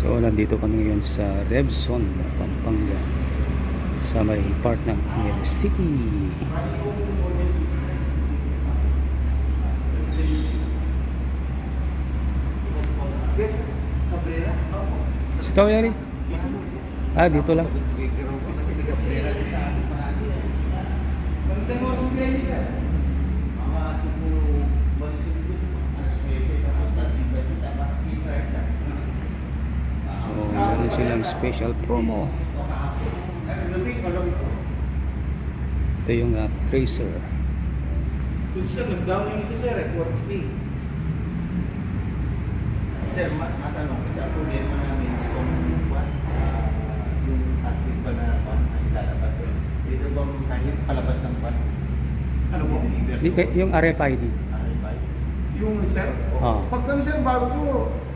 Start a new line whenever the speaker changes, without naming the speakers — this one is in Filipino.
So, nandito kami ngayon sa Revson, Pampanga. Sa may part ng Angeles City. Si Tao Yari? Ah, dito lang. So, meron silang special promo. Ito yung uh, Tracer.
Sir, nag-down yung isa sir, eh, 40.
Sir, ma- matanong kasi ang problema namin itong ah, yung active ba na ilalabas. Dito bang kahit palabas ng kwan?
Ano po?
Yung RFID.
RFI?
Yung sir?
Ah.
Pag kami sir, bago Monday